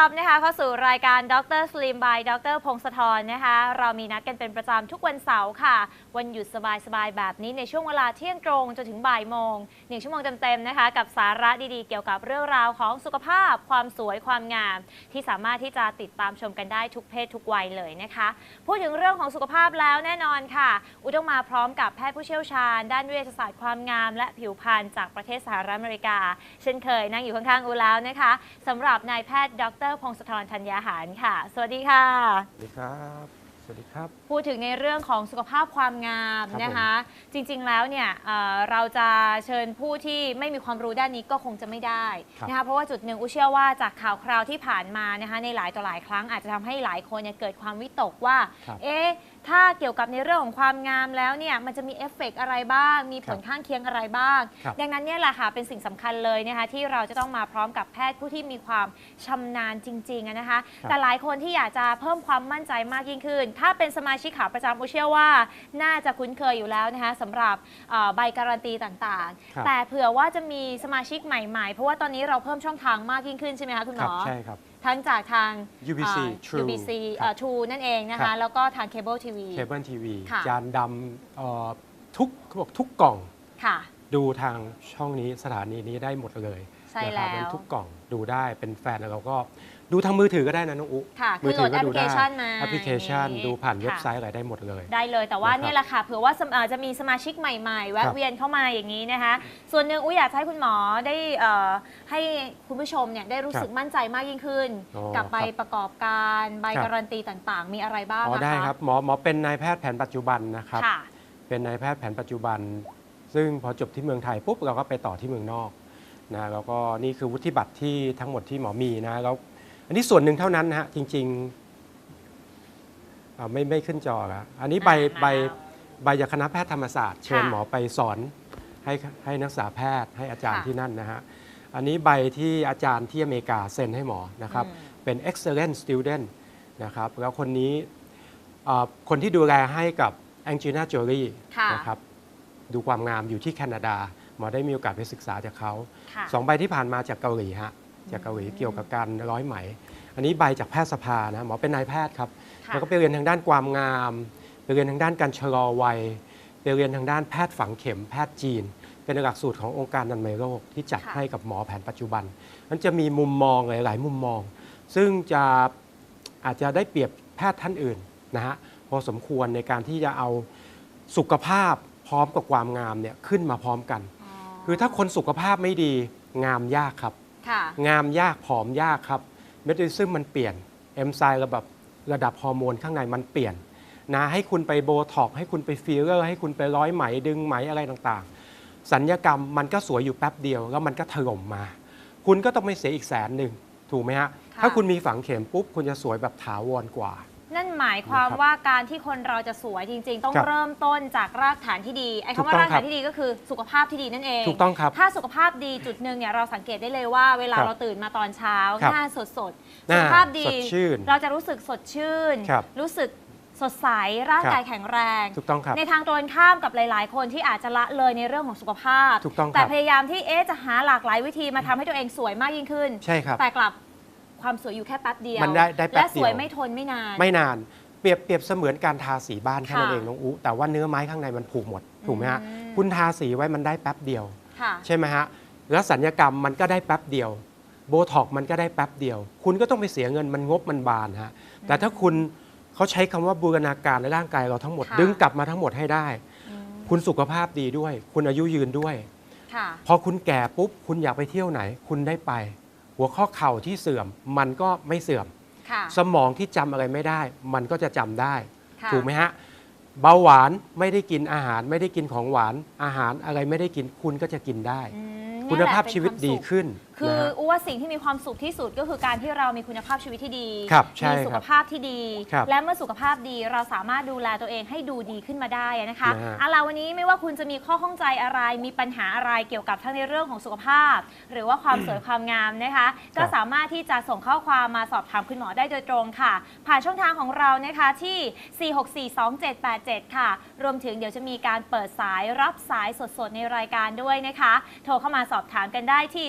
ต้อนรับนะคะเข้าสู่รายการดรสลิมบายดรพงศธรนะคะ เรามีนัดกันเป็นประจำทุกวันเสาร์ค่ะวันหยุดสบายๆ แบบนี้ในช่วงเวลาเที่ยงตรงจนถึงบ่ายโมงหนึ่งชั่วโมงเต็มๆนะคะ กับสาระดีๆ เกี่ยวกับเรื่องราวของสุขภาพ ความสวยความงาม ที่สามารถที่จะติดตามชมกันได้ทุกเพศทุกวัยเลยนะคะ พูดถึงเรื่องของสุขภาพแล้วแน่นอนค่ะ อุต้องมาพร้อมกับแพทย์ผู้เชี่ยวชาญ ด้านวิทยาศาสตร์ความงาม และผิวพรรณจากประเทศสหรัฐอเมริกา เช่นเคยนั่งอยู่ข้างๆอูแล้วนะคะสำหรับนายแพทย์ดรพงศธรธัญญาหารค่ะ สวัสดีค่ะ สวัสดีครับ วัสดีครับ พูดถึงในเรื่องของสุขภาพความงามครับนะคะ จริงๆแล้วเนี่ยเอ่อเราจะเชิญผู้ที่ไม่มีความรู้ด้านนี้ก็คงจะไม่ได้ครับ นะคะเพราะว่าจุดหนึ่งอุเชื่อว่าจากข่าวคราวที่ผ่านมานะคะในหลายต่อหลายครั้งอาจจะทำให้หลายคนเนี่ยเกิดความวิตกว่า ครับ เอ๊ะ ถ้าเกี่ยวกับในเรื่องของความงามแล้วเนี่ยมันจะมีเอฟเฟกต์อะไรบ้าง มีผลครับข้างเคียงอะไรบ้าง ครับ ดังนั้นเนี่ยแหละค่ะเป็นสิ่งสำคัญเลยนะคะที่เราจะต้องมาพร้อมกับแพทย์ผู้ที่มีความชำนาญจริงๆอะนะคะครับแต่หลายคนที่อยากจะเพิ่มความมั่นใจมากยิ่งขึ้น ถ้าเป็นสมาชิกขาประจำอุเชื่อว่า น่าจะคุ้นเคยอยู่แล้วนะคะสำหรับเอ่อใบการันตีต่างครับ ๆ แต่เผื่อว่าจะมีสมาชิกใหม่ๆ เพราะว่าตอนนี้เราเพิ่มช่องทางมากยิ่งขึ้นใช่ไหมคะคุณหคมรับอ ใช่ครับ ทั้งจากทาง UBC เอ่อ True UBC ครับเอ่อ True นั่นเองนะครัคะบ แล้วก็ทางเคเบิลทีวีเคเบิลทีวีค่ะ จานดำเอ่อทุกเขาบอกทุกกล่องค่ะ ดูทางช่องนี้สถานีนี้ได้หมดเลยใช่นะครับแล้ว เป็นทุกกล่องดูได้เป็นแฟนแล้วเราก็ ดูทางมือถือก็ได้นะน้องอุค่ะมืคือโหลดแอปพลิเคชันมาแอปพลิเคชันอย่างนี้ดูผ่านค่ะเว็บไซต์อะไรได้หมดเลย ได้เลยแต่ว่านะครับเนี่ยแหละค่ะเผื่อว่าสมเอ่อจะมีสมาชิกใหม่ๆ แวะครับ เวียนเข้ามาอย่างนี้นะคะ ส่วนหนึ่งอุ้ยอยากจะให้คุณหมอได้เอ่อให้คุณผู้ชมเนี่ยได้รู้สึกมั่นใจมากยิ่งขึ้น อ๋อกับใบครับประกอบการใบครับ การันตีต่างๆ มีอะไรบ้างอ๋อนะคะได้ครับหมอหมอเป็นนายแพทย์แผนปัจจุบันนะครับ ค่ะ เป็นนายแพทย์แผนปัจจุบัน ซึ่งพอจบที่เมืองไทยปุ๊บเราก็ไปต่อที่เมืองนอกนะแล้วก็นี่คือวุฒิบัตรที่ทั้งหมดที่หมอมีนะแล้ว อันนี้ส่วนหนึ่งเท่านั้นนะฮะจริงๆอ่าไม่ไม่ขึ้นจอละอันนี้ใบอ่ามาใบแล้วใบจากคณะแพทย์ธรรมศาสตร์ เชิญค่ะหมอไปสอนให้ให้นักศึกษาแพทย์ให้อาจารย์ค่ะที่นั่นนะฮะอันนี้ใบที่อาจารย์ที่อเมริกาเซ็นให้หมอนะครับอืมเป็น excellent student นะครับแล้วคนนี้อ่าคนที่ดูแลให้กับแองจีน่าโจลี่ค่ะนะครับดูความงามอยู่ที่แคนาดา หมอได้มีโอกาสไปศึกษาจากเขาค่ะสองใบที่ผ่านมาจากเกาหลีฮะ จากเกาหลีเกี่ยวกับการร้อยไหม อันนี้ใบจากแพทยสภานะหมอเป็นนายแพทย์ครับค่ะ แล้วก็ไปเรียนทางด้านความงาม ไปเรียนทางด้านการชะลอวัยไปเรียนทางด้านแพทย์ฝังเข็มแพทย์จีน เป็นหลักสูตรขององค์การอนามัยโลกที่จัดค่ะ ให้กับหมอแผนปัจจุบันมันจะมีมุมมองหลาย ๆ มุมมอง ซึ่งจะอาจจะได้เปรียบแพทย์ท่านอื่นนะฮะพอสมควรในการที่จะเอาสุขภาพพร้อมกับความงามเนี่ยขึ้นมาพร้อมกันอ๋อคือถ้าคนสุขภาพไม่ดีงามยากครับค่ะ งามยากผอมยากครับเมตาบอลิซึมมันเปลี่ยนเอนไซม์ระดับระดับฮอร์โมนข้างในมันเปลี่ยนนะให้คุณไปโบท็อกซ์ให้คุณไปฟิลเลอร์ ให้คุณไปร้อยไหมดึงไหมอะไรต่างๆ สัญญกรรมมันก็สวยอยู่แป๊บเดียว แล้วมันก็ถล่มมา คุณก็ต้องไม่เสียอีกแสนหนึ่งถูกไหมฮะค่ะถ้าคุณมีฝังเข็มปุ๊บคุณจะสวยแบบถาวรกว่า นั่นหมายความนะครับว่าการที่คนเราจะสวยจริง ๆ ต้องครับเริ่มต้นจากรากฐานที่ดีไอ้ถูกคำว่าต้องรากครัฐานบที่ดีก็คือสุขภาพที่ดีนั่นเองถูกต้องครับถ้าสุขภาพดีจุดหนึ่งเนี่ยเราสังเกตได้เลยว่าเวลาครับเราตื่นมาตอนเช้าครับหน้าสดสดๆหน้าสุขภาพดี สดชื่นเราจะรู้สึกสดชื่น ครับรู้สึกสดใสร่างครับกายแข็งแรง ถูกต้องครับในทางตรงข้ามกับหลาย ๆ คนที่อาจจะละเลยในเรื่องของสุขภาพ ถูกต้องครับแต่พยายามที่เอ๊ะจะหาหลากหลายวิธีมาทำให้ตัวเองสวยมากยิ่งขึ้น ใช่ครับ แต่กลับ ความสวยอยู่แค่แป๊บเดียวมันได้ได้แป๊บและสวยเดียวไม่ทนไม่นาน ไม่นานเปรียบเปรียบเสมือนการทาสีบ้านแค่นั้นค่ะเองน้องอุแต่ว่าเนื้อไม้ข้างในมันผุหมดถูกไหมฮะอืม คุณทาสีไว้มันได้แป๊บเดียว ค่ะ ใช่ไหมฮะแล้วสัญญกรรมมันก็ได้แป๊บเดียว โบท็อกมันก็ได้แป๊บเดียว คุณก็ต้องไปเสียเงินมันงบมันบานฮะแต่ถ้าคุณเขาใช้คำว่าบูรณาการในร่างกายเราทั้งหมด ค่ะ ดึงกลับมาทั้งหมดให้ได้ อืมคุณสุขภาพดีด้วย คุณอายุยืนด้วย ค่ะ พอคุณแก่ปุ๊บ คุณอยากไปเที่ยวไหน คุณได้ไป หัวข้อเข่าที่เสื่อมมันก็ไม่เสื่อม ค่ะสมองที่จำอะไรไม่ได้ มันก็จะจำได้ ค่ะถูกไหมฮะเบาหวานไม่ได้กินอาหารไม่ได้กินของหวานอาหารอะไรไม่ได้กินคุณก็จะกินได้ อืมคุณนี่แหละภาพเป็นชีวิตความดีสุขขึ้น คือนะฮะอ้ว่าสิ่งที่มีความสุขที่สุดก็คือการที่เรามีคุณภาพชีวิตที่ดี ครับใช่มีสุขภาพที่ดี ครับและเมื่อสุขภาพดีเราสามารถดูแลตัวเองให้ดูดีขึ้นมาได้นะคะนะฮะ เอาล่ะวันนี้ไม่ว่าคุณจะมีข้อข้องใจอะไร มีปัญหาอะไรเกี่ยวกับทั้งในเรื่องของสุขภาพ หรือว่าความสวยความงามนะคะ ก็สามารถที่จะส่งข้อความมาสอบถามคุณหมอได้โดยตรงค่ะ ผ่านช่องทางของเรานะคะที่ 4642787 ค่ะ รวมถึงเดี๋ยวจะมีการเปิดสายรับสายสดๆในรายการด้วยนะคะ โทรเข้ามาสอบถามกันได้ที่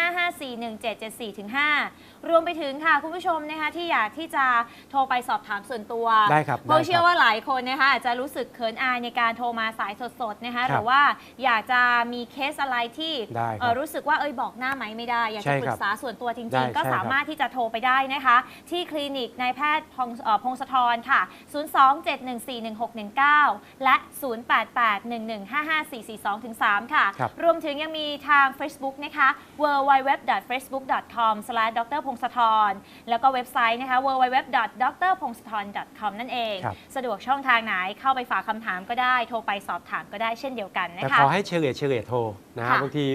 025541774-5รวมไปถึงค่ะคุณผู้ชมนะคะที่อยากที่จะโทรไปสอบถามส่วนตัวได้ครับเพราะได้ครับเชื่อว่าหลายคนนะคะอาจจะรู้สึกเขินอายในการโทรมาสายสดๆนะคะครับหรือว่าอยากจะมีเคสอะไรที่ได้ครับเอ่อรู้สึกว่าเอ้ยบอกหน้าไหมไม่ได้ อยากใช่จะปครึรับกษาส่วนตัวจได้ริงๆ ก็ใช่ครับสามารถที่จะโทรไปได้นะคะ ที่คลินิกนายแพทย์พงศเอ่อพงศธรค่ะ 027141619 และ 0881155442-3 ค่ะครับรวมถึงยังมีทาง Facebook นะคะ www.facebook.com d r พงศธรแล้วก็เว็บไซต์นะคะ www.drpongsathorn.com นั่นเอง ครับ สะดวกช่องทางไหนเข้าไปฝากคำถามก็ได้ โทรไปสอบถามก็ได้เช่นเดียวกันนะแต่คะ ขอให้เฉลี่ยเฉลี่ยโทรนะค่ะบางที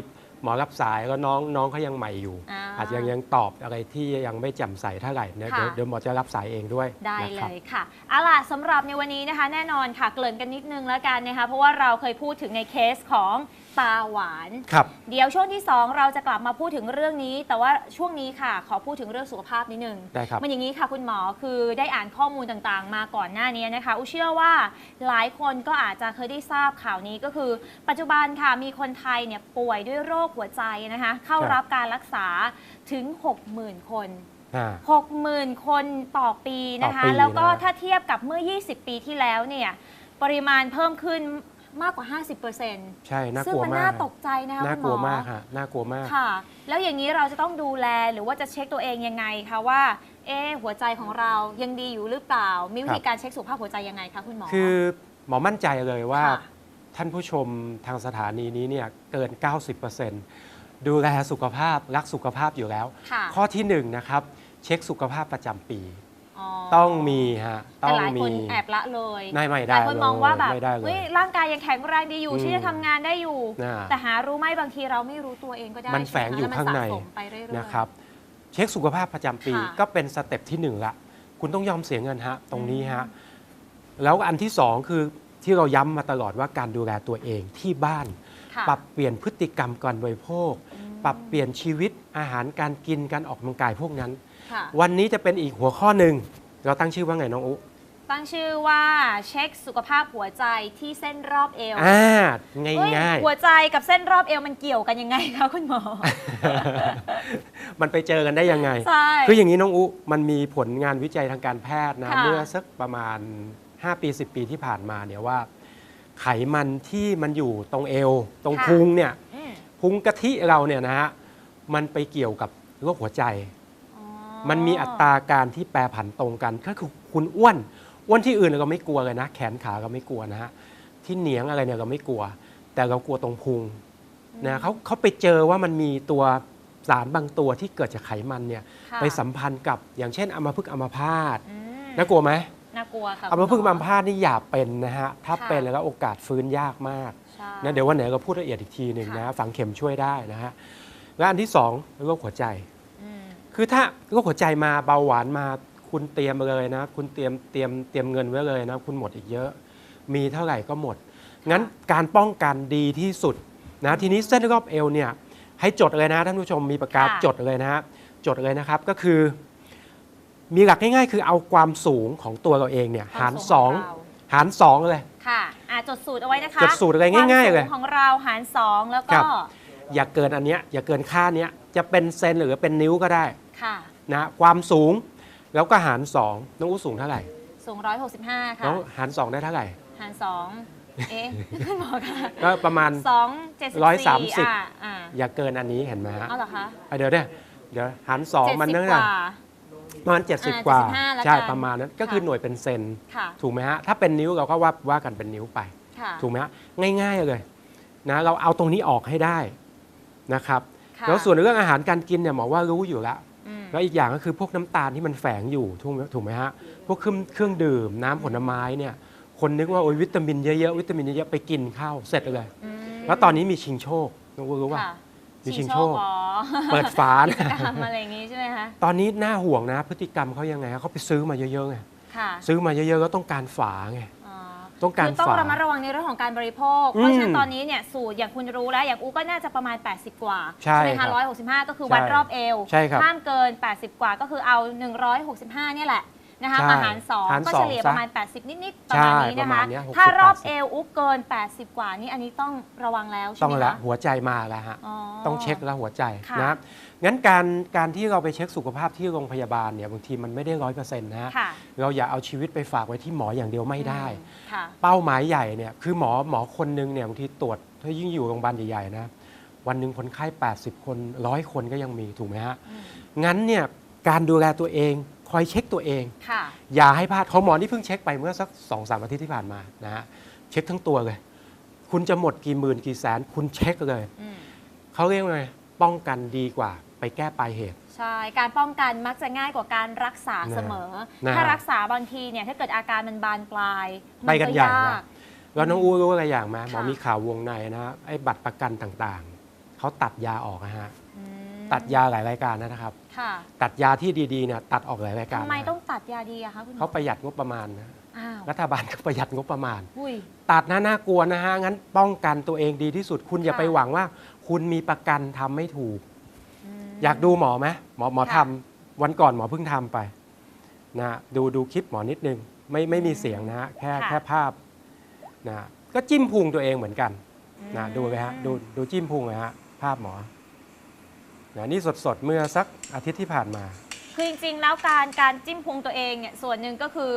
หมอรับสายแล้วน้องน้องเขายังใหม่อยู่ อ่าอาจจะยังยังตอบอะไรที่ยังไม่แจ่มใสเท่าไหร่นะค่ะ เดี๋ยวเดี๋ยวหมอจะรับสายเองด้วยได้นะเลครับ ยค่ะเอาล่ะสำหรับในวันนี้นะคะ แน่นอนค่ะ เกริ่นกันนิดนึงแล้วกันนะคะ เพราะว่าเราเคยพูดถึงในเคสของ ตาหวาน ครับ เดี๋ยวช่วงที่ 2 เราจะกลับมาพูดถึงเรื่องนี้ แต่ว่าช่วงนี้ค่ะ ขอพูดถึงเรื่องสุขภาพนิดนึงได้ครับมันอย่างนี้ค่ะคุณหมอคือได้อ่านข้อมูลต่างๆ มาก่อนหน้านี้นะคะอุเชื่อว่าหลายคนก็อาจจะเคยได้ทราบข่าวนี้ก็คือ ปัจจุบันค่ะมีคนไทยเนี่ยป่วยด้วยโรคหัวใจนะคะ เข้าครับ รับการรักษาถึง 60,000 คน อ่า 60,000 คนต่อปีนะคะ ต่อปีแล้วก็นะ ถ้าเทียบกับเมื่อ 20 ปีที่แล้วเนี่ย ปริมาณเพิ่มขึ้น มากกว่า 50%ใช่น่าซึ่กงลัวมันมาน่ากตกใจนะคะน่าคุณกหมลัวอมากฮะน่ากลัวมาก ค่ะ แล้วอย่างนี้เราจะต้องดูแลหรือว่าจะเช็คตัวเองยังไงคะว่า เอ๊ะหัวใจของเรายังดีอยู่หรือเปล่า มีวิธีการเช็คสุขภาพหัวใจยังไงคะคุณหมอ คือหมอมั่นใจเลยว่าค่ะ ท่านผู้ชมทางสถานีนี้เนี่ยเกิน 90%ดูแลสุขภาพรักสุขภาพอยู่แล้ว ค่ะ ข้อที่หนึ่งนะครับ เช็คสุขภาพประจำปี อ๋อต้องมีฮะแต่ต้องหลายมีคนแอบละเลยไม่ไม่หได้ลายคนมองว่าแบบไม่ได้เลยเฮ้ยร่างกายยังแข็งแรงดีอยู่อืมที่จะทำงานได้อยู่น่ะแต่หารู้ไหมบางทีเราไม่รู้ตัวเองก็ได้มันแฝงอยู่ใช่ไหมข้างใน แล้วมัสะสมไปเรื่อยๆ นะครับเช็คสุขภาพประจำปีค่ะ ก็เป็นสเต็ปที่หนึ่งละคุณต้องยอมเสียเงินฮะตรงนี้ฮะแล้วอันที่สองคือที่เราย้ำมาตลอดว่าการดูแลตัวเองที่บ้าน ค่ะ ปรับเปลี่ยนพฤติกรรมการบริโภคอืมปรับเปลี่ยนชีวิตอาหารการกินการออกกำลังกายพวกนั้น ค่ะ วันนี้จะเป็นอีกหัวข้อหนึ่งเราตั้งชื่อว่าไงน้องอุตั้งชื่อว่าเช็คสุขภาพหัวใจที่เส้นรอบเอวอ่าเอ้ง่ายหัวใจกับเส้นรอบเอวมันเกี่ยวกันยังไงคะคุณหมอๆมันไปเจอกันได้ยังไงใช่คืออย่างนี้น้องอุมันมีผลงานวิจัยทางการแพทย์นะค่ะเมื่อสักประมาณ 5 ปี 10 ปีที่ผ่านมาเนี่ยว่า ไขมันที่มันอยู่ตรงเอว ตรงพุงเนี่ยอืมพุงกะทิเราเนี่ยนะฮะมันไปเกี่ยวกับโรคหัวใจอ๋อ มันมีอัตราการที่แปรผันตรงกันก็คือคุณอ้วนอ้วนที่อื่นเราก็ไม่กลัวเลยนะ แขนขาเราไม่กลัวนะฮะที่เหนียงอะไรเนี่ยเราไม่กลัว แต่เรากลัวตรงพุงนะเขาเขาไปเจอว่ามันมีตัวสารบางตัวที่เกิดจากไขมันเนี่ยค่ะไปสัมพันธ์กับอย่างเช่นอัมพฤกษ์อัมพาตอืมน่ากลัวไหมน่ากลัวค่ะอัมพฤกษ์คุณหอัมพาตนี่อย่าเป็นนะฮะถ้าค่ะเป็นแล้วโอกาสฟื้นยากมากใช่นะเดี๋ยววันไหนเราพูดละเอียดอีกทีหนึ่งค่ะนะฝังเข็มช่วยได้นะฮะและอันที่สองโรคหัวใจอืม คือถ้าโรคหัวใจมาเบาหวานมาคุณเตรียมเลยนะ คุณเตรียมเตรียมเตรียมเงินไว้เลยนะ คุณหมดอีกเยอะ มีเท่าไหร่ก็หมด งั้นการป้องกันดีที่สุดนะทีนี้เส้นรอบเอวเนี่ยให้จดเลยนะท่านผู้ชมมีปากกาค่ะจดเลยนะฮะจดเลยนะครับก็คือ มีหลักง่ายๆ คือเอาความสูงของตัวเราเองเนี่ยหารควมสองขเราหารสองเลย ค่ะอะ จดสูตรเอาไว้นะคะจดสูตรอะไรง่ายๆ เลยควมสูงของเราหารสองแล้วครัก็บอย่าเกินอันเนี้ยอย่าเกินค่าเนี้ยจะเป็นเซนหรือเป็นนิ้วก็ได้ ค่ะนะความสูงแล้วก็หารสองน้องอู้สูงเท่าไหร่สูงร้อยหกสิบห้าค่ะน้องหารสองได้เท่าไหร่ หารสองเอ๊ะคุณหมอคะก็ประมาณ สองเจ็ดสิบร้อยสามสิบ อะอะอย่าเกินอันนี้เห็นไหมฮะเอาเหรอคะอะเดี๋ยวเนี่ยเดี๋ยวหารสองเจ็ดมันสิบนั่นกน่ะว่า ประมาณ70อ่ากว่า 75แล้วกันใช่ประมาณนั้นก็คือค่ะ หน่วยเป็นเซนค่ะถูกไหมฮะถ้าเป็นนิ้วเราก็ว่าว่ากันเป็นนิ้วไป ค่ะถูกไหมฮะง่ายๆเลยนะเราเอาตรงนี้ออกให้ได้นะครับ ค่ะแล้วส่วนเรื่องอาหารการกินเนี่ยหมอว่ารู้อยู่แล้วอืม แล้วอีกอย่างก็คือพวกน้ำตาลที่มันแฝงอยู่ถูกไหมถูกไหมฮะพวกเครื่องเครื่องดื่มน้ำผลไม้เนี่ยคนนึกว่าโอ้ยวิตามินเยอะๆวิตามินเยอะๆไปกินข้าวเสร็จเลยอืมแล้วตอนนี้มีชิงโชคน้องรู้ว่าค่ะมีชิงโชคอ๋อเปิดฝากินะจกรรมอะไรอย่างงี้ใช่ไหมคะตอนนี้น่าห่วงนะพฤติกรรมเขายังไงฮะเขาไปซื้อมาเยอะๆไงค่ะซื้อมาเยอะๆก็ต้องการฝาไงอ๋อ ต้องการคือต้องฝาระมัดระวังในเรื่องของการบริโภคอืมเพราะฉะนั้นตอนนี้เนี่ยสูตรอย่างคุณรู้แล้ว อย่างอูก็น่าจะประมาณ 80 กว่าใช่ไหมครัคะบร้อยหกสิบห้าก็คือใช่วัดรอบเอวใช่ครับห้ามเกิน 80 กว่าก็คือเอา 165 เนี่ยแหละ นะคะใช่มาหารสองหารก็สอเฉงลี่ยซะประมาณ 80 นิดๆประมาณนี้ใช่ปนะระมาคะ ณเนี้ย60 ถ้ารอบ80เอวอุ๊บเกิน 80 กว่านี่อันนี้ต้องระวังแล้วใช่ต้องไหมละคะหัวใจมาแล้วฮะ อ๋อต้องเช็คแล้วหัวใจค่ะนะงั้นการการที่เราไปเช็คสุขภาพที่โรงพยาบาลเนี่ยบางทีมันไม่ได้ร้อยเปอร์เซ็นต์นะฮะค่ะ เราอย่าเอาชีวิตไปฝากไว้ที่หมออย่างเดียวไม่ได้ อืมค่ะ เป้าหมายใหญ่เนี่ยคือหมอหมอคนหนึงเนี่ยบางทีตรวจถ้ายิ่งอยู่โรงพยาบาลใหญ่ๆนะวันหนึ่งคนไข้ 80 คนร้อยคนก็ยังมีถูกไหมฮะอืมงั้นเนี่ยการดูแลตัวเอง คอยเช็คตัวเอง ค่ะ อย่าให้พลาดของหมอนี่เพิ่งเช็คไปเมื่อสักสองสามอาทิตย์ที่ผ่านมานะฮะเช็คทั้งตัวเลย คุณจะหมดกี่หมื่นกี่แสน คุณเช็คเลย อืม เขาเรียกว่าไงป้องกันดีกว่า ไปแก้ปลายเหตุ ใช่ การป้องกันมักจะง่ายกว่าการรักษานะเสมอ นะ ถ้ารักษาบางทีเนี่ย ถ้าเกิดอาการมันบานปลาย ไปกันใหญ่ยานะกแล้วน้องอู้รู้อะไรอย่างไหมหมอค่ะ มีข่าววงในนะฮะไอ้บัตรประกันต่างๆ เขาตัดยาออกนะฮะ อืม ตัดยาหลายรายการนะครับ ค่ะตัดยาที่ดีๆเนี่ยตัดออกหลายรายการทำไมนะต้องตัดยาดีอะคะคุณหมอเขาประหยัดงบประมาณนะอ้าวรัฐบาลก็ประหยัดงบประมาณ อุ้ย ตัดนะน่ากลัวนะฮะงั้นป้องกันตัวเองดีที่สุด คุณอย่าค่ะ ไปหวังว่า คุณมีประกันทำไม่ถูก ม อยากดูหมอไหมหมอหมอค่ะ ทำวันก่อนหมอเพิ่งทำไปนะฮะดูดูคลิปหมอนิดนึง ไม่ไม่มีเสียงนะฮะแค่ค่ะแค่ภาพนะฮะก็จิ้มพุงตัวเองเหมือนกัน นะดูไปฮะดูดูจิ้มพุงเลยฮะภาพหมอ นะนี่สดๆ เมื่อสักอาทิตย์ที่ผ่านมา คือจริงๆ แล้วการการจิ้มพุงตัวเองเนี่ยส่วนหนึ่งก็คือ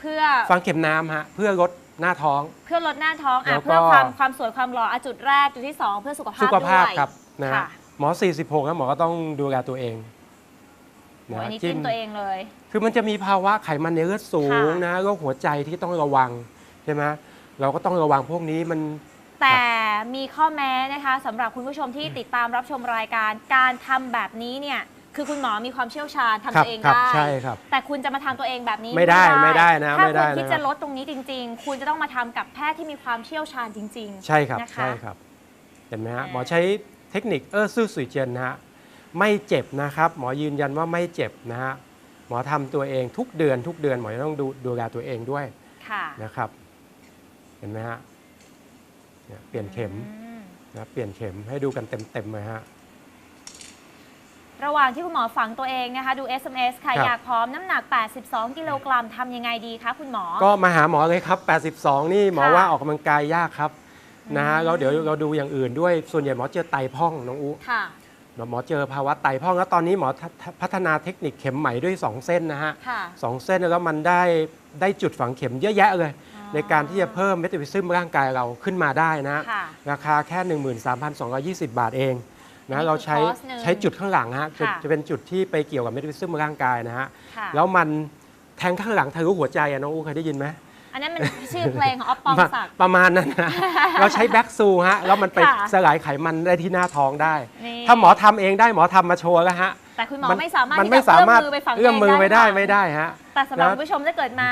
เพื่อฟังเข็มน้ำฮะเพื่อลดหน้าท้อง เพื่อลดหน้าท้องแล้อะวก็ เพื่อความความสวยความหล่ออะจุดแรกจุดที่สองเพื่อสุขภาพสุขภาพด้วยครับนะฮะค่ะหมอ 46แล้วหมอก็ต้องดูแลตัวเองโอ้ยอันนี้จิ้มตัวเองเลย คือมันจะมีภาวะไขมันในเลือดสูงค่ะ นะโรคหัวใจที่ต้องระวังใช่ไหมเราก็ต้องระวังพวกนี้มัน แต่มีข้อแม้นะคะสำหรับคุณผู้ชมที่ติดตามรับชมรายการการทำแบบนี้เนี่ยคือคุณหมอมีความเชี่ยวชาญทำครัตัวเองครัได้ใช่ครับแต่คุณจะมาทำตัวเองแบบนี้ไม่ได้ไม่ได้นะถ้าไม่ได้คุณนะคิดจะลดตรงนี้จริง ๆ คุณจะต้องมาทำกับแพทย์ที่มีความเชี่ยวชาญจริงใช่ครับนะคะใช่ครับ เห็นไหมฮะอ่า หมอใช้เทคนิคเออซื่อสุยเจยนนะฮะไม่เจ็บนะครับ หมอยืนยันว่าไม่เจ็บนะฮะหมอทำตัวเองทุกเดือนทุกเดือนหมอจะต้องดูดูแลตัวเองด้วยๆค่ะ นะครับ เห็นไหมฮะ เนี่ยเปลี่ยนเข็มอืมนะเปลี่ยนเข็มให้ดูกันเต็มๆเลยฮะ ระหว่างที่คุณหมอฝังตัวเองนะคะ ดู SMS ค่ะ ครับ อยากพร้อมน้ำหนัก 82 กิโลกรัมทำยังไงดีคะคุณหมอ ก็มาหาหมอเลยครับ 82 นี่หมอค่ะว่าออกกำลังกายยากครับนะฮะอืม แล้วเดี๋ยวเราดูอย่างอื่นด้วยส่วนใหญ่หมอเจอไตพร่องน้องอุค่ะ หมอเจอภาวะไตพร่องแล้วตอนนี้หมอทพัฒนาเทคนิคเข็มใหม่ด้วย 2 เส้นนะฮะค่ะ สองเส้นแล้วมันได้ได้จุดฝังเข็มเยอะแยะเลย ในการที่จะเพิ่มเมตาบอลิซึมร่างกายเราขึ้นมาได้นะ ค่ะราคาแค่ 13,220 บาทเองนี่นะคือเราใช้คอร์สหนึ่งใช้จุดข้างหลังฮะจะค่ะ จะเป็นจุดที่ไปเกี่ยวกับเมตาบอลิซึมร่างกายนะฮะค่ะแล้วมันแทงข้างหลังทะลุหัวใจอะน้องอู้เคยได้ยินไหม อันนั้นมันชื่อเพลงของอ๊อฟปองศักดิ์ ประมาณนั้นนะ เราใช้แบ็กซูฮะ แล้วมันไปค่ะสลายไขมันได้ที่หน้าท้องได้ นี่ ถ้าหมอทำเองได้หมอทำมาโชว์แล้วฮะ แต่คุณหมอไม่สามารถมันที่ไม่จะสามารถเอื้อมมือไปฝังเอื้อมมือไปได้เงไม่ได้ฮะแต่สำหรับนะคุณผู้ชมถ้าเกิดมา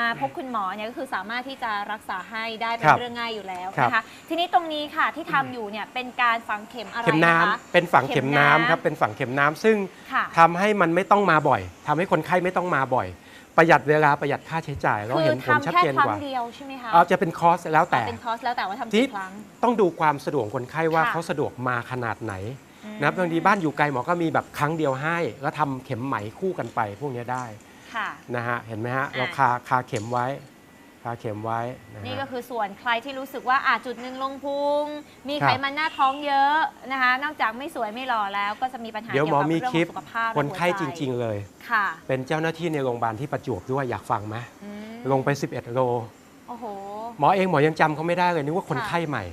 มาพบคุณหมอเนี่ยก็คือสามารถที่จะรักษาให้ได้เป็คนรับเรื่องง่ายอยู่แล้วครับนะคะทีนี้ตรงนี้ค่ะที่ทำอยู่เนี่ยเป็นการฝังเข็มอะไรเข็มน้ำนะคะเป็นฝังเข็มน้ำเข็มน้ำครับเป็นฝังเข็มน้ำซึ่งค่ะทำให้มันไม่ต้องมาบ่อยทำให้คนไข้ไม่ต้องมาบ่อยประหยัดเวลาประหยัดค่าใช้จ่ายเราคือเห็นผลทำชัดแค่เจนครั้กงว่าเดียวใช่ไหมคะเอาจะเป็นคอร์สแล้วแต่เป็นคอร์สแล้วแต่ว่าทำที่กี่ครั้งต้องดูความสะดวกของคนไข้ว่าค่ะเขาสะดวกมาขนาดไหน อืมนะบางทีบ้านอยู่ไกลหมอก็มีแบบครั้งเดียวให้ แล้วทำเข็มไหมคู่กันไปพวกนี้ได้ค่ะ นะฮะเห็นไหมฮะอ่าเราคาคาเข็มไว้คาเข็มไว้นะนี่ฮะ ก็คือส่วนใครที่รู้สึกว่าอาจุดหนึ่งลงพุง มีครับไขมันหน้าท้องเยอะนะคะ นอกจากไม่สวยไม่หล่อแล้วก็จะมีปัญหาเดี๋ยวหมอกี่มีกับคลิปเรื่องของสุขภาพคนไข้และจหัวใจริง ๆ เลยค่ะเป็นเจ้าหน้าที่ในโรงพยาบาลที่ประจวบด้วยอยากฟังไหมอืมลงไป 11 โล โอ้โห หมอเองหมอยังจำเขาไม่ได้เลยนึกว่าคนค่ะไข้ใหม่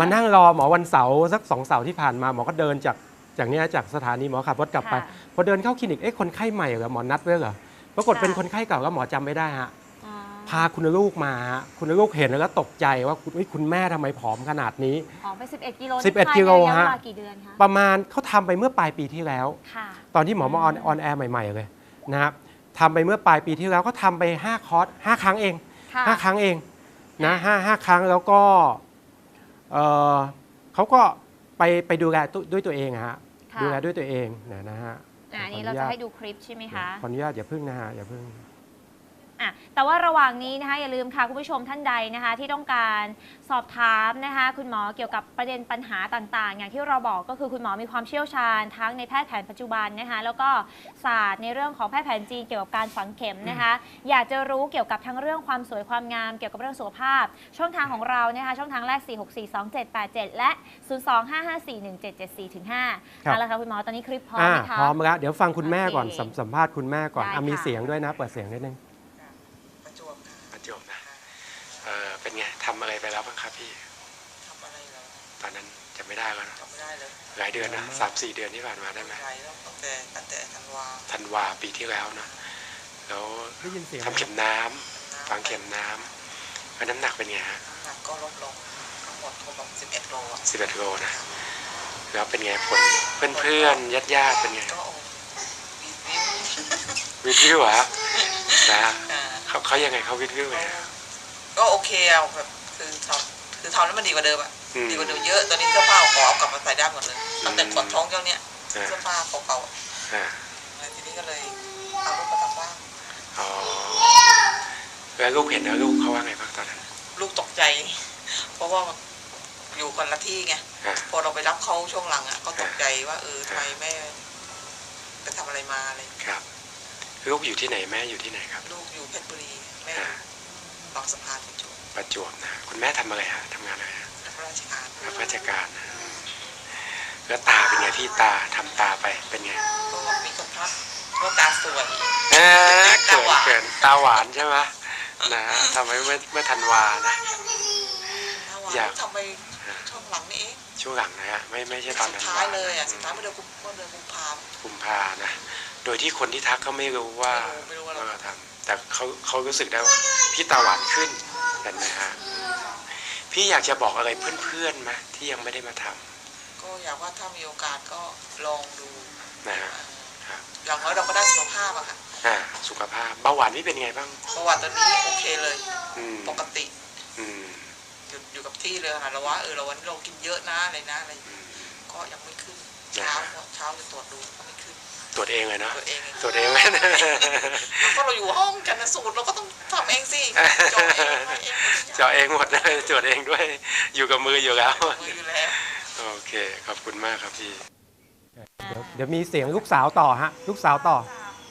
มานั่งรอหมอวันเสาร์สักสองเสาร์ที่ผ่านมาหมอก็เดินจากจากเนี้ยจากสถานีหมอขับรถกลับไปค่ะพอเดินเข้าคลินิกเอ๊ะคนไข้ใหม่เหรอหมอนัดไว้เหรอปรากฏค่ะ เป็นคนไข้เก่าแล้วหมอจำไม่ได้ฮะ อ๋อพาคุณลูกมาฮะคุณลูกเห็นแล้วก็ตกใจว่าคุณเฮ้ยคุณแม่ทำไมผอมขนาดนี้ อ๋อไป 11 กิโล11นี่ภายในกิโลระยะฮะ เวลากี่เดือนคะประมาณเขาทำไปเมื่อปลายปีที่แล้ว ค่ะ ตอนที่หมอมาออนอืมออนแอร์ใหม่ ๆ เลยนะครับทำไปเมื่อปลายปีที่แล้วก็ทำไป 5 คอร์ส5ครั้งเอง ค่ะ 5 ครั้งเองนะห้าห้าครั้งแล้วก็ เอ่อเขาก็ไปไปดูแลตัวด้วยตัวเองอะฮะค่ะดูแลด้วยตัวเองนะนะฮะอะอันนี้ขอเราอนุจะญาตให้ดูคลิปใช่ไหมคะ ขออนุญาตอย่าพึ่งนะฮะอย่าพึ่ง อะแต่ว่าระหว่างนี้นะคะอย่าลืมค่ะคุณผู้ชมท่านใดนะคะ ที่ต้องการสอบถามนะคะ คุณหมอเกี่ยวกับประเด็นปัญหาต่างๆ อย่างที่เราบอกก็คือคุณหมอมีความเชี่ยวชาญทั้งในแพทย์แผนปัจจุบันนะคะแล้วก็ศาสตร์ในเรื่องของแพทย์แผนจีนเกี่ยวกับการฝังเข็มนะคะ อยากจะรู้เกี่ยวกับทั้งเรื่องความสวยความงามเกี่ยวกับเรื่องสุขภาพ ช่องทางของเรานะคะช่องทางแรก 4642787 และ 025541774ถึง5ครับ เอาละค่ะคุณหมอตอนนี้คลิปพร้อมอ่าไหมคะ พร้อมแล้วเดี๋ยวฟังคุณแม่ก่อนโอเคสัมสัมภาษณ์คุณแม่ก่อนได้อะมีค่ะ เสียงด้วยนะ เปิดเสียงนิดนึง ประจวบค่ะ ประจบนะเออเป็นไงทำอะไรไป แล้วบ้างครับพี่ทำอะไรแล้วตอนนั้นจะไม่ได้แล้วนะจำไม่ได้เลยหลายเดือนนะสามสี่เดือนที่ผ่านมาได้ไหมไรแล้วตั้งแต่ตั้งแต่ธันวาธันวาปีที่แล้วนะแล้วได้ยินเสียง Dạ. ทำเข็มน้ำฝังเข็มน้ำแล้วน้ำหนักเป็นไงฮะน้ำหนักก็ลดลงทั้งหมดรวมสิบเอ็ดโลอะสิบเอ็ดโลนะแล้วเป็นไงผลเพื่อนเพื่อนญาติญาติๆเป็นไงก็โอ้วิววิววิดวิวเหรอนะอ่าเขาเขายังไงเขาวิดวิวไงก็โอเคอะแบบ คือทำคือทำแล้วมันดีกว่าเดิมอะอืม ดีกว่าเดิมเยอะตอนนี้เสื้อผ้าขอเอากลับมาใส่ได้หมดเลยตั้งแต่อืมกดท้องเจ้าเนี้ยอ่าเสื้อผ้าเก่าๆอะอ่าแล้วทีนี้ก็เลยเอาลูกมาทำบ้างอ๋อแล้วลูกเห็นแล้วลูกเขาว่าไงบ้างตอนนั้นลูกตกใจ เพราะว่าอยู่คนละที่ไงอ่าพอเราไปรับเขาช่วงหลังอะเขาตกใจว่าเออทำไมแม่ไปทำอะไรมาอะไรครับ ลูกอยู่ที่ไหนแม่อยู่ที่ไหนครับลูกอยู่เพชรบุรีแม่อ่าบางสะพานประจวบ ประจวบนะคุณแม่ทำอะไรฮะทำงานอะไรฮะรับราชการรับราชการนะแล้วตาเป็นไงพี่ตาทำตาไปเป็นไงก็มีคนทักว่าตาสวยเอ้ยตาเกิหวานเกินตาหวานใช่ไหมนะทำไมเมื่อเมื่อธันวานะถ้าว่าอยากทำไปช่วงหลังนี่เองช่วงหลังนะฮะไม่ไม่ใช่ตอนสุดนั้นท้ายเลยอะสุดท้ายเมื่อเดือนกุมเมื่อเดือนกุมภาพันธ์กุมภานะโดยที่คนที่ทักเขาไม่รู้ว่าไม่รู้ไม่รู้ว่าเราเราทำแต่เขาเขารู้สึกได้ว่าพี่ตาหวานขึ้น เห็นไหมฮะพี่อยากจะบอกอะไรเพื่อนๆไหมที่ยังไม่ได้มาทำก็อยากว่าถ้ามีโอกาสก็ลองดูนะฮะครับอย่างน้อยเราก็ได้สุขภาพอะค่ะอ่าสุขภาพเบาหวานนี่เป็นไงบ้างประวัติตอนนี้โอเคเลยอืมปกติอืมอยู่อยู่กับที่เลยค่ะเราว่าเออเราวันนี้เรากินเยอะนะอะไรนะอะไรอืมก็ยังไม่ขึ้นเช้าเช้าจะตรวจดูก็ไม่ขึ้น ตรวจเองเลยเนาะตัวเองเองตรวจเองเลยนะเพราะเราอยู่ห้องชันสูตรเราก็ต้องทำเองสิจองเองให้เองเจาะเองหมดเลยตรวจเองด้วย อยู่กับมืออยู่แล้ว มืออยู่แล้ว โอเค ขอบคุณมากครับพี่ เดี๋ยวเดี๋ยวมีเสียงลูกสาวต่อฮะ ลูกสาวต่อ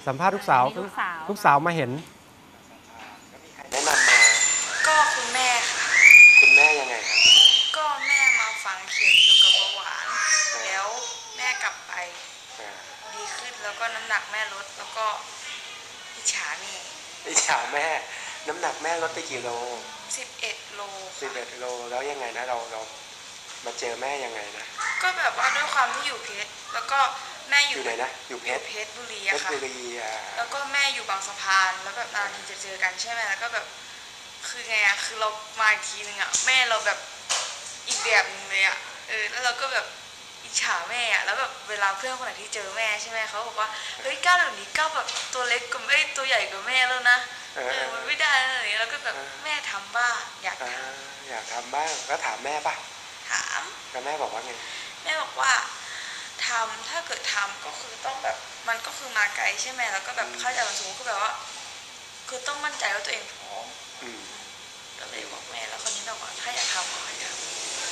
สัมภาษณ์ลูกสาวมีลูกสาวลูกสาวมาเห็น แนะนำมา ก็คุณแม่ค่ะ คุณแม่ยังไงครับ ก็แม่มาฟังเข็มเกี่ยวกับเบาหวาน แล้วแม่กลับไป อ่า ดีขึ้นแล้วก็น้ำหนักแม่ลด แล้วก็อิจฉา แม่อิจฉาแม่ น้ำหนักแม่ลดไปกี่โล11โลสิบเอ็ดโลแล้วยังไงนะเราเรามาเจอแม่ยังไงนะก็แบบว่าด้วยความที่อยู่เพชรแล้วก็แม่ออยู่ยู่ไหนนะอยู่เพอยู่ชรเพชรบุรีเพอะชรค่ะบุรีอ่าแล้วก็แม่อยู่บางสะพานแล้วแบบนานทีจะเจอกันใช่ไหมแล้วก็แบบคือไงอะคือเรามาอีกทีนึงอะแม่เราแบบอีกแบบนึงเลยอะเออแล้วเราก็แบบอิ จฉาแม่อะแล้วแบบเวลาเพื่อนคนไหนที่เจอแม่ใช่ไหมเขาบอกว่าเฮ้ยก้าวเดี๋ยวนี้ก้าวแบบตัวเล็กกว่าแม่ตัวใหญ่กว่าแม่แล้วนะเอเอออมันไม่ได้แล้วอะไรอย่างเงี้ยแล้วก็แบบแม่ทำบ้างอยากอ่าทอยากทำบ้างแล้วถามแม่ป่ะำถามแล้วแม่บอกว่าไงแม่บอกว่าทำถ้าเกิดทำก็คือต้องแบบมันก็คือมาไกลใช่ไหมแล้วก็แบบเข้าใจมันสูงคือแบบว่า คือต้องมั่นใจว่าตัวเองพร้อมอืมก็เลยบอกแม่แล้วคนนี้บอกว่าถ้าอยากทำก็ให้ท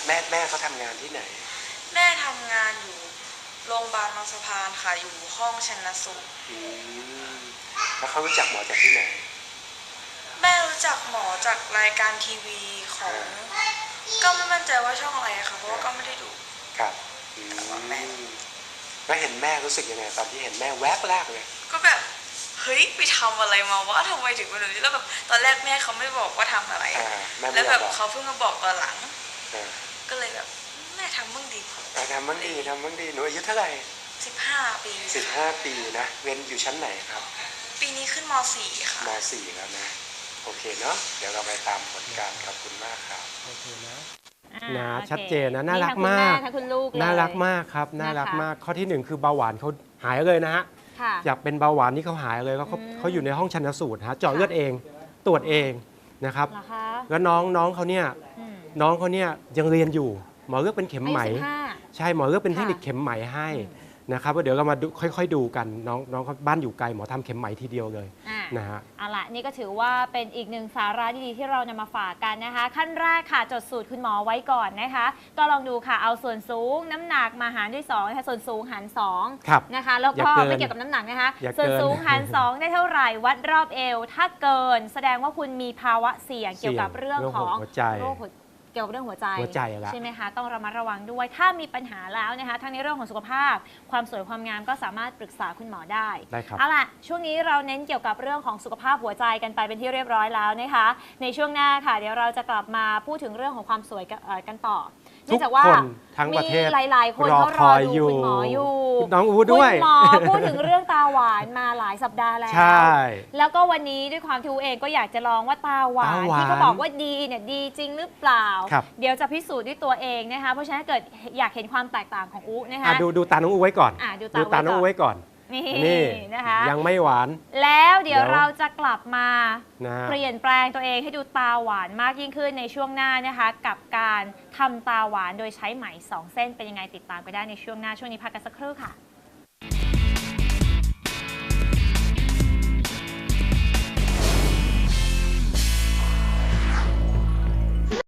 แม่แม่เขาทำงานที่ไหนำ แม่ทำงานอยู่โรงพยาบาลบางสะพานค่ะอยู่ห้องชันสูตรอืมแล้วเขารู้จักหมอจากที่ไหน แม่รู้จักหมอจากรายการทีวีของ ก็ไม่มั่นใจว่าช่องอะไรอะค่ะเพราะว่าก็ไม่ได้ดู ครับอืมแล้วเห็นแม่รู้สึกยังไงตอนที่เห็นแม่แวบแรกเลยก็แบบเฮ้ยไปทำอะไรมาวะทำไมถึงเป็นแบบนี้แล้วแบบตอนแรกแม่เขาไม่บอกว่าทำอะไร อ่าแม่ไม่แล้วยแบอมบบอกเขาเพิ่งมาบอกตอนหลัง อ่าก็เลยแบบแม่ ทำบ้างดีอ่าทำบ้างดีทำบ้างดีหนูอายุเท่าไหร่สิบห้าปีสิบห้าปีนะ เรียนอยู่ชั้นไหนครับ ปีนี้ขึ้นมสี่ค่ะมสี่แล้วนะ โอเคเนาะเดี๋ยวเราไปตามผลการขอบคุณมากครับโอเคนะอ่านะโอคชัดเจนนะน่ารักทั้งคุณมากแทั้งคุณลูกเลยน่ารักมากครับน่ารักนะคะมากข้อที่หนึ่งคือเบาหวานเขาหายเลยนะฮะค่ะอยากเป็นเบาหวานนี่เขาหายเลยแล้วเขาอืมเขาอยู่ในห้องชันสูตรฮะเจาะค่ะเลือดเองตรวจเองนะครับเหรอคะแล้วน้องน้องเขาเนี่ยอืมน้องเขาเนี่ยยังเรียนอยู่ หมอเลือกเป็นเข็มไหมอายุสิบห้าใช่หมอเลือกเป็นเทคนิคค่ะเข็มไหมให้อืนะครับว่าเดี๋ยวเรามาดูค่อย ๆ ดูกันน้องน้องเขาบ้านอยู่ไกลหมอทำเข็มไหมทีเดียวเลยอ่านะฮะเอาละนี่ก็ถือว่าเป็นอีกหนึ่งสาระดีๆที่เรานำมาฝากกันนะคะ ขั้นแรกค่ะจดสูตรคุณหมอไว้ก่อนนะคะ ก็ลองดูค่ะเอาส่วนสูงน้ำหนักมาหารด้วย2นะคะส่วนสูงหาร2ครับนะคะแล้วอย่าก็เกินไม่เกี่ยวกับน้ำหนักนะคะอย่าเกินส่วนสูงหาร 2 ได้เท่าไหร่วัดรอบเอว ถ้าเกินแสดงว่าคุณมีภาวะเสี่ยงเกี่ยวกับเรื่องของหัวใจโรคหัว เกี่ยวกับเรื่องหัวใจหัวใจละใช่ไหมคะต้องระมัดระวังด้วย ถ้ามีปัญหาแล้วนะคะทั้งในเรื่องของสุขภาพ ความสวยความงามก็สามารถปรึกษาคุณหมอได้ได้ครับเอาล่ะช่วงนี้เราเน้นเกี่ยวกับเรื่องของสุขภาพหัวใจกันไปเป็นที่เรียบร้อยแล้วนะคะ ในช่วงหน้าค่ะ เดี๋ยวเราจะกลับมาพูดถึงเรื่องของความสวยกันเอ่ อกันต่อเนื่องจากว่าทุกคนทั้งประเทศมีหลาย ๆ คนรอเขารคออยดูอยู่คุณหมออยู่น้องอูด้วยคุณหมอพูดถึงเรื่องตาหวานมาหลายสัปดาห์แล้วใช่แล้วก็วันนี้ด้วยความที่อูเองก็อยากจะลองว่าตาหวานตาหวานที่เขาบอกว่าดีเนี่ยดีจริงหรือเปล่าครับเดี๋ยวจะพิสูจน์ด้วยตัวเองนะคะเพราะฉะนั้นเกิดอยากเห็นความแตกต่างของอูนะคะอะดูดูตาน้องอูไว้ก่อนอะดูตาดูตาน้องอูไว้ไว้ก่อนก่อ นนี่นี่นะคะยังไม่หวาน แล้วเดี๋ยวเดี๋ยวเราจะกลับมานะฮะเปลี่ยนแปลงตัวเองให้ดูตาหวานมากยิ่งขึ้นในช่วงหน้านะคะ กับการทำตาหวานโดยใช้ไหมสองเส้นเป็นยังไงติดตามกันได้ในช่วงหน้าช่วงนี้พักกันสักครู่ค่ะ